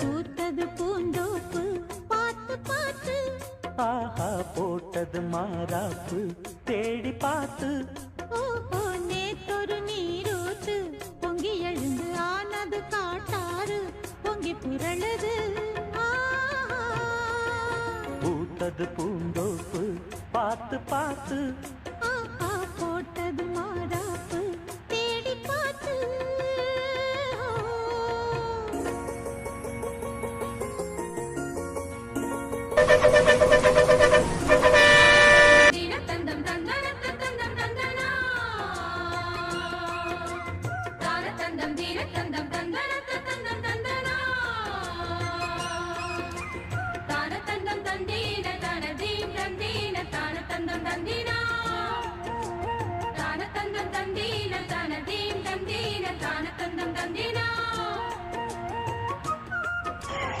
பூத்தது பூந்தோப்பு பார்த்து பார்த்து. ஆஹா போட்டது மாறாப்பு தேடி பார்த்து. ஓஹோ நேத்தொரு நீரூத்து பொங்கி எழுந்து ஆனது காட்டாறு பொங்கி புரளுது. பூத்தது பூந்தோப்பு பார்த்து பார்த்து.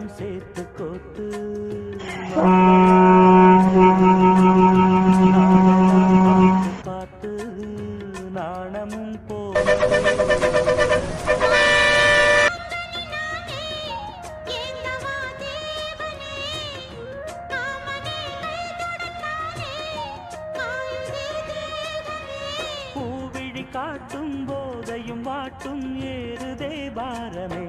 எல்லாம் சேர்த்து கோத்து. பார்த்து நாணமும் போ பூவிழி காட்டும் போதையும் வாட்டும் ஏறுதே பாரமே.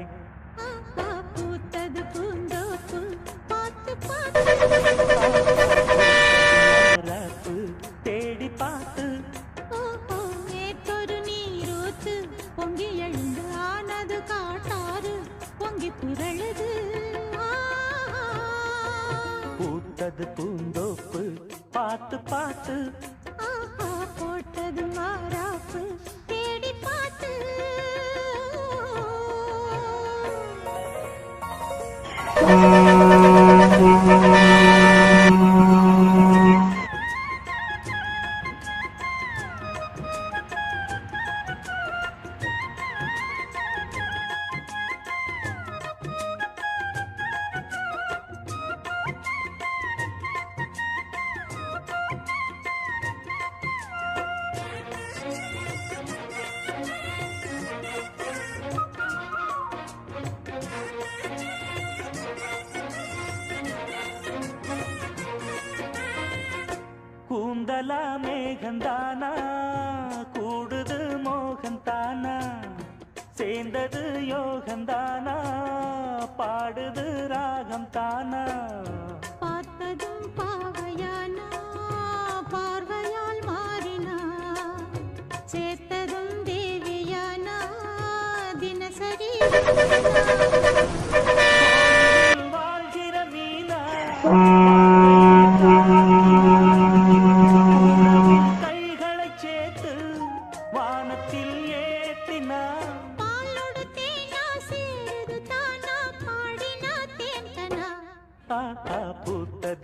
ஆஹா. பூத்தது பூந்தோப்பு பார்த்து பார்த்து. போட்டது மாறாப்பு மேகந்தானா கூடுது மோகந்தானா சேர்ந்தது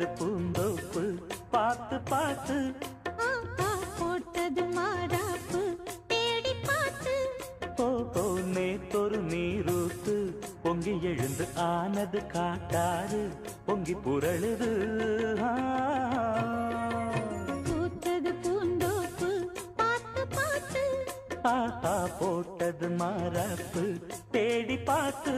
பூத்தது பூந்தோப்பு பார்த்து பார்த்து. போட்டது மாறாப்பு. தேடி பார்த்து. ஓஹோ நேத்தொரு நீரூத்து. பொங்கி எழுந்து ஆனது காட்டாறு. பொங்கி புரளுது. பூத்தது பூந்தோப்பு பார்த்து பார்த்து. ஆஹா போட்டது மாறாப்பு. தேடி பார்த்து.